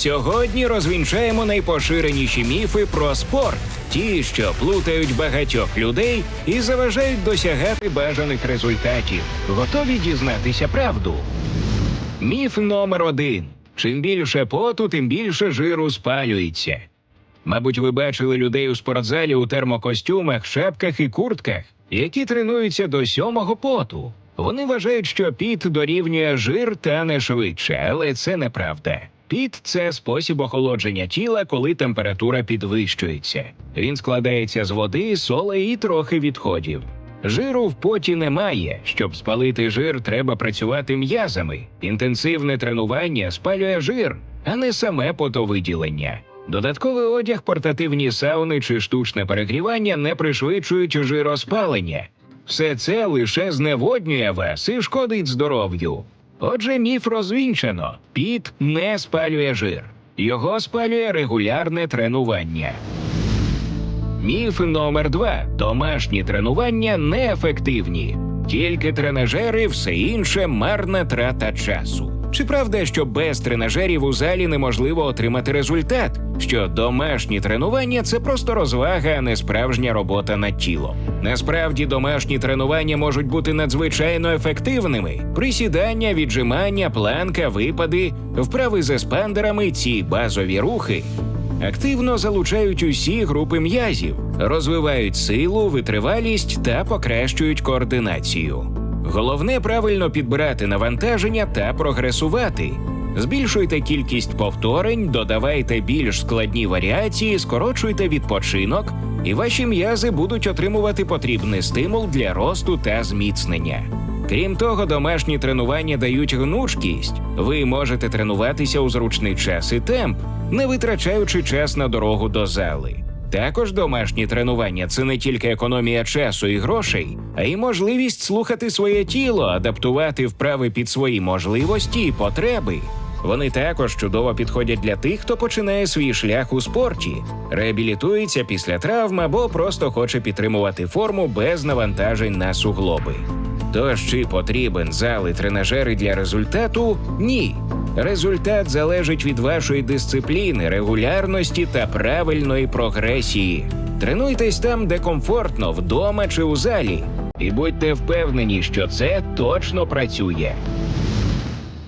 Сьогодні розвінчаємо найпоширеніші міфи про спорт, ті, що плутають багатьох людей і заважають досягати бажаних результатів. Готові дізнатися правду. Міф номер один: чим більше поту, тим більше жиру спалюється. Мабуть, ви бачили людей у спортзалі у термокостюмах, шапках і куртках, які тренуються до сьомого поту. Вони вважають, що піт дорівнює жир та не швидше, але це неправда. Піт це спосіб охолодження тіла, коли температура підвищується. Він складається з води, соли і трохи відходів. Жиру в поті немає. Щоб спалити жир, треба працювати м'язами. Інтенсивне тренування спалює жир, а не саме потовиділення. Додатковий одяг, портативні сауни чи штучне перегрівання не пришвидшують жироспалення. Все це лише зневоднює вас і шкодить здоров'ю. Отже, міф розвінчано: піт не спалює жир, його спалює регулярне тренування. Міф номер два: домашні тренування неефективні. Тільки тренажери, все інше марна трата часу. Чи правда, що без тренажерів у залі неможливо отримати результат? Що домашні тренування це просто розвага, а не справжня робота над тілом. Насправді домашні тренування можуть бути надзвичайно ефективними: присідання, віджимання, планка, випади, вправи з еспандерами, ці базові рухи активно залучають усі групи м'язів, розвивають силу, витривалість та покращують координацію. Головне правильно підбирати навантаження та прогресувати. Збільшуйте кількість повторень, додавайте більш складні варіації, скорочуйте відпочинок, і ваші м'язи будуть отримувати потрібний стимул для росту та зміцнення. Крім того, домашні тренування дають гнучкість. Ви можете тренуватися у зручний час і темп, не витрачаючи час на дорогу до зали. Також домашні тренування це не тільки економія часу і грошей, а й можливість слухати своє тіло, адаптувати вправи під свої можливості і потреби. Вони також чудово підходять для тих, хто починає свій шлях у спорті, реабілітується після травм або просто хоче підтримувати форму без навантажень на суглоби. Тож чи потрібен зал і тренажери для результату? Ні. Результат залежить від вашої дисципліни, регулярності та правильної прогресії. Тренуйтесь там, де комфортно, вдома чи у залі, і будьте впевнені, що це точно працює.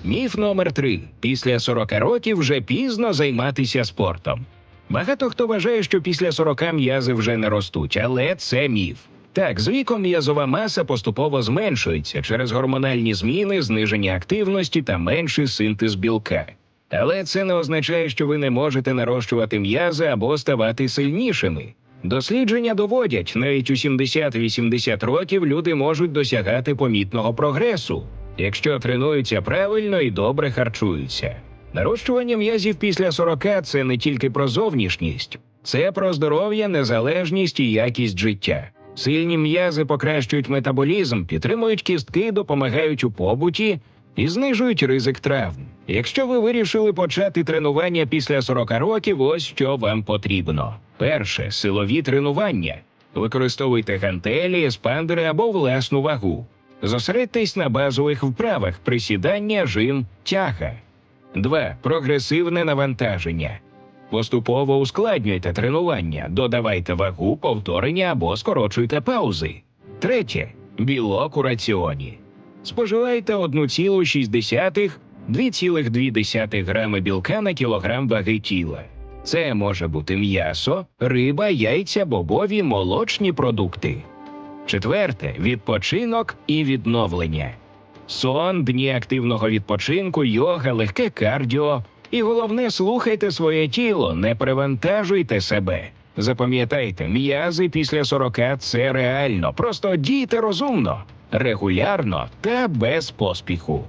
Міф номер три: після 40 років вже пізно займатися спортом. Багато хто вважає, що після 40 м'язи вже не ростуть, але це міф. Так, з віком м'язова маса поступово зменшується через гормональні зміни, зниження активності та менший синтез білка. Але це не означає, що ви не можете нарощувати м'язи або ставати сильнішими. Дослідження доводять, навіть у 70-80 років люди можуть досягати помітного прогресу, якщо тренуються правильно і добре харчуються. Нарощування м'язів після 40 – це не тільки про зовнішність, це про здоров'я, незалежність і якість життя. Сильні м'язи покращують метаболізм, підтримують кістки, допомагають у побуті і знижують ризик травм. Якщо ви вирішили почати тренування після 40 років, ось що вам потрібно. Перше силові тренування. Використовуйте гантелі, еспандери або власну вагу. Зосередьтесь на базових вправах присідання, жим, тяга. 2. Прогресивне навантаження. Поступово ускладнюйте тренування, додавайте вагу, повторення або скорочуйте паузи. Третє білок у раціоні. Споживайте 1,6-2,2 грами білка на кілограм ваги тіла. Це може бути м'ясо, риба, яйця, бобові, молочні продукти. Четверте відпочинок і відновлення. Сон, дні активного відпочинку, йога, легке кардіо. І головне, слухайте своє тіло, не перевантажуйте себе. Запам'ятайте, м'язи після 40 – це реально. Просто дійте розумно, регулярно та без поспіху.